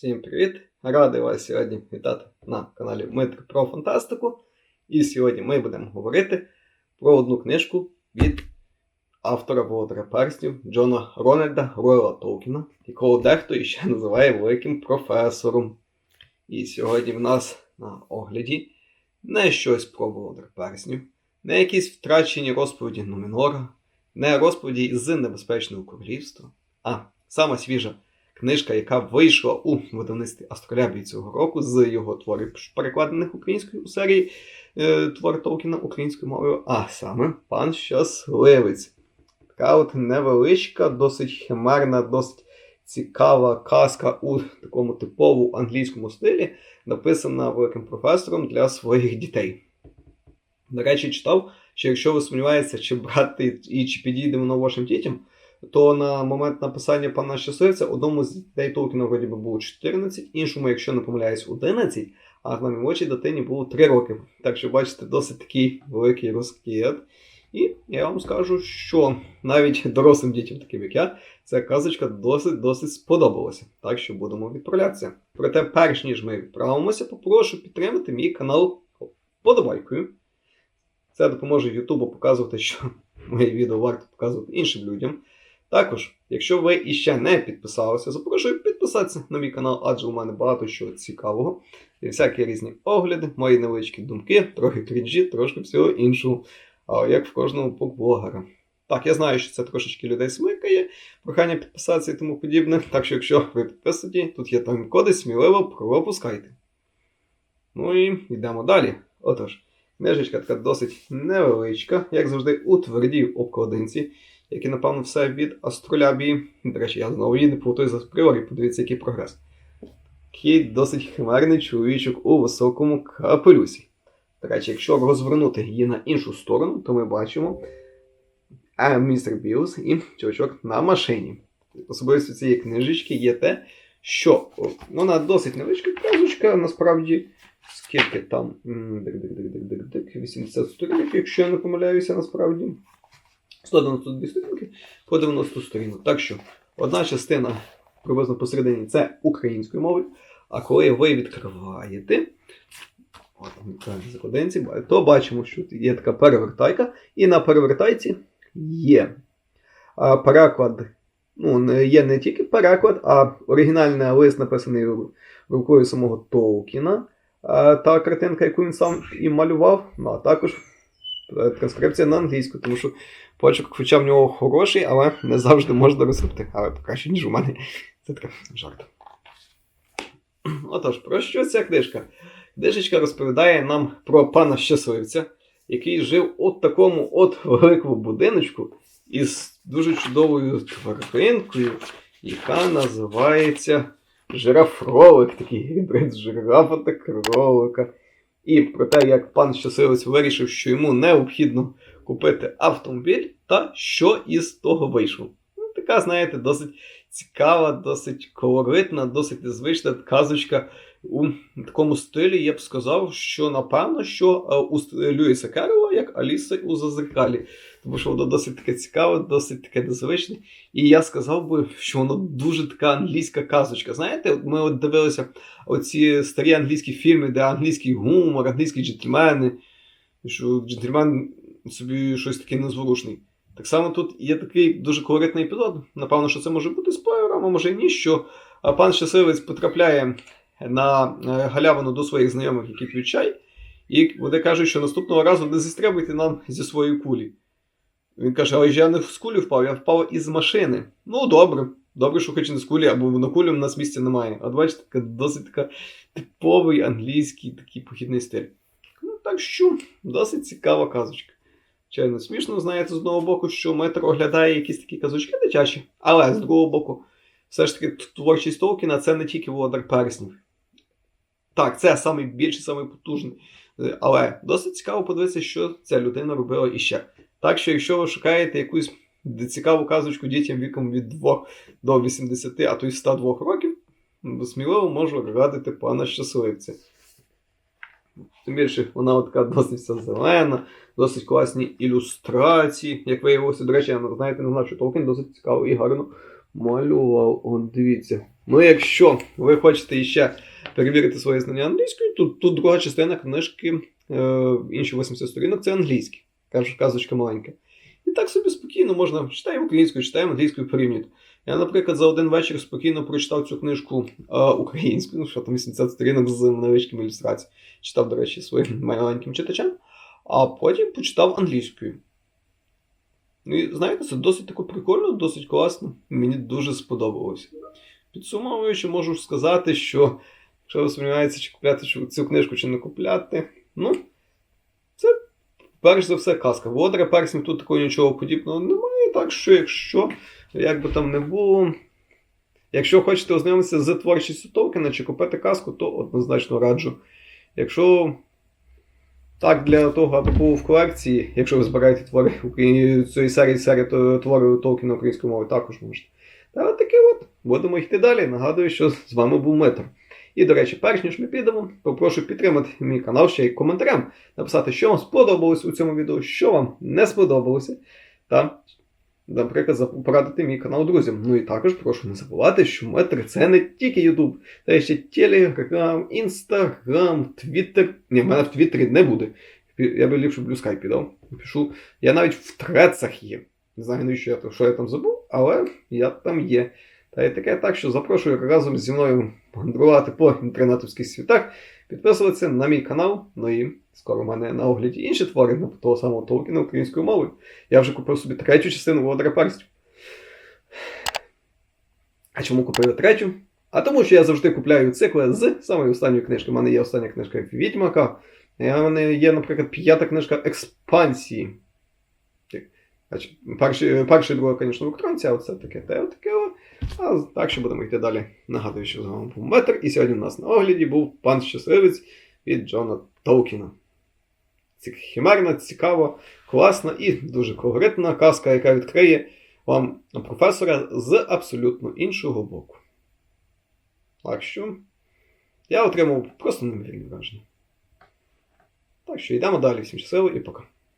Всім привіт! Радий вас сьогодні вітати на каналі Митр про фантастику. І сьогодні ми будемо говорити про одну книжку від автора Володаря Перснів Джона Рональда Ройла Толкіна, якого дехто іще називає великим професором. І сьогодні в нас на огляді не щось про Володар Перснів, не якісь втрачені розповіді Нумінора, не розповіді з Небезпечного королівства, а сама свіжа книжка, яка вийшла у видавництві Астролябії цього року з його творів, перекладених українською у серії е, твори Толкіна українською мовою, а саме пан Щасливець. Така от невеличка, досить химерна, досить цікава казка у такому типовому англійському стилі, написана великим професором для своїх дітей. До речі, читав, що якщо ви сумніваєтеся, чи брати і чи підійде воно вашим дітям, то на момент написання пана Щасливця одному з дітей Толкіна вроді би було 14, іншому, якщо не помиляюсь, 11, а на молодшій дитині було 3 роки. Так що, бачите, досить такий великий розкид. І я вам скажу, що навіть дорослим дітям, таким як я, ця казочка досить-досить сподобалася. Так що будемо відправлятися. Проте, перш ніж ми відправимося, попрошу підтримати мій канал подобайкою. Це допоможе Ютубу показувати, що мої відео варто показувати іншим людям. Також, якщо ви іще не підписалися, запрошую підписатися на мій канал, адже у мене багато чого цікавого. І всякі різні огляди, мої невеличкі думки, трохи крінжі, трошки всього іншого. А як в кожного блогера. Так, я знаю, що це трошечки людей смикає, прохання підписатися і тому подібне. Так що, якщо ви підписані, тут є там коди, сміливо пропускайте. Ну і йдемо далі. Отож, книжечка така досить невеличка, як завжди, у твердій обкладинці як і, напевно, все від астролябії. До речі, я знову її не плутаю за апріорі, подивіться, який прогрес. Такий досить химерний чоловічок у високому капелюсі. До речі, якщо розвернути її на іншу сторону, то ми бачимо містер Білс і чувачок на машині. Особливістю цієї книжечки є те, що вона досить невеличка казочка, насправді, скільки там 80 сторінок, якщо я не помиляюся, насправді. 192 сторінки по 90 сторінок. Так що одна частина приблизно посередині це українською мовою, а коли ви відкриваєте закладинці, то бачимо, що є така перевертайка, і на перевертайці є переклад. Ну, є не тільки переклад, а оригінальний лист написаний рукою самого Толкіна. Та картинка, яку він сам і малював, ну, а також транскрипція на англійську, тому що почерк, хоча в нього хороший, але не завжди можна розробити. Але краще, ніж у мене. Це така жарт. Отож, про що ця книжка? Книжечка розповідає нам про пана щасливця, який жив от такому от великому будиночку із дуже чудовою тваринкою, яка називається жирафролик, такий гібрид жирафа та кролика. І про те, як пан щасливець вирішив, що йому необхідно купити автомобіль, та що із того вийшло. Така, знаєте, досить цікава, досить колоритна, досить незвична казочка у такому стилі. Я б сказав, що напевно, що е, у Люїса Керрова, як Аліса у Зазеркалі. Тому що воно досить таке цікаве, досить таке незвичне. І я сказав би, що воно дуже така англійська казочка. Знаєте, ми от дивилися оці старі англійські фільми, де англійський гумор, англійські джентльмени, що джентльмен собі щось таке незворушний. Так само тут є такий дуже колоритний епізод. Напевно, що це може бути спойлером, а може і ні, що пан щасливець потрапляє на е, галявину до своїх знайомих, які п'ють чай, і вони кажуть, що наступного разу не зістребуйте нам зі своєї кулі. Він каже, але ж я не з кулі впав, я впав із машини. Ну, добре. Добре, що хоч не з кулі, або на кулі у нас місця немає. А бачите, така досить така типовий англійський такий похідний стиль. Ну, так що, досить цікава казочка. Чайно смішно, знаєте, з одного боку, що метр оглядає якісь такі казочки дитячі, але з другого боку, все ж таки, творчість Толкіна це не тільки Володар Перснів. Так, це найбільший, найпотужний. Але досить цікаво подивитися, що ця людина робила іще. Так що, якщо ви шукаєте якусь цікаву казочку дітям віком від 2 до 80, а то й 102 років, сміливо можу радити пана щасливця. Тим більше, вона така досить вся зелена, досить класні ілюстрації. Як виявилося, до речі, я знаєте, не знаю, що Толкін досить цікаво і гарно малював. От дивіться, Ну, якщо ви хочете іще перевірити своє знання англійської, то тут друга частина книжки, е, інші 80 сторінок, це англійський. Кажу, казочка маленька. І так собі спокійно можна читаємо українською, читаємо англійською порівнювати. Я, наприклад, за один вечір спокійно прочитав цю книжку е, українською, ну що там 80 сторінок з невеличкими ілюстраціями. Читав, до речі, своїм маленьким читачам, а потім почитав англійською. Ну і знаєте, це досить тако прикольно, досить класно. Мені дуже сподобалося. Підсумовуючи, можу сказати, що якщо ви сумніваєтеся, чи купляти цю- книжку, чи не купляти, ну, це перш за все казка. Володаря перснів тут такого нічого подібного немає, так що якщо, як би там не було. Якщо хочете ознайомитися з творчістю Толкіна чи купити казку, то однозначно раджу. Якщо так, для того, аби було в колекції, якщо ви збираєте твори цієї серії серії то- Толкіна українською мовою, також можете. Та таке от. Будемо йти далі. Нагадую, що з вами був Митр. І, до речі, перш ніж ми підемо, попрошу підтримати мій канал ще й коментарем, написати, що вам сподобалось у цьому відео, що вам не сподобалося. Та, наприклад, порадити мій канал друзям. Ну і також прошу не забувати, що Метр це не тільки YouTube, та ще Telegram, Instagram, Twitter. Ні, в мене в Твіттері не буде. Я би ліпше блю скайпі піддав. Пишу. Я навіть в трецах є. Не знаю, навіщо я, що я там забув, але я там є. Та й таке так, що запрошую разом зі мною мандрувати по інтернетовських світах, підписуватися на мій канал. Ну і скоро в мене на огляді інші твори на того самого Толкіна українською мовою. Я вже купив собі третю частину Володаря Перстів. А чому купив третю? А тому, що я завжди купляю цикли з самої останньої книжки. У мене є остання книжка Відьмака. У мене є, наприклад, п'ята книжка експансії. Перший, перший друга, звісно, в екранці, а оце таке те, таке. А так що будемо йти далі. Нагадую, що з вами був Метр, і сьогодні у нас на огляді був пан Щасливець від Джона Толкіна. Химерна, цікава, класна і дуже колоритна казка, яка відкриє вам професора з абсолютно іншого боку. Так що я отримав просто неймовірні враження. Так що йдемо далі. Всім щасливо і пока.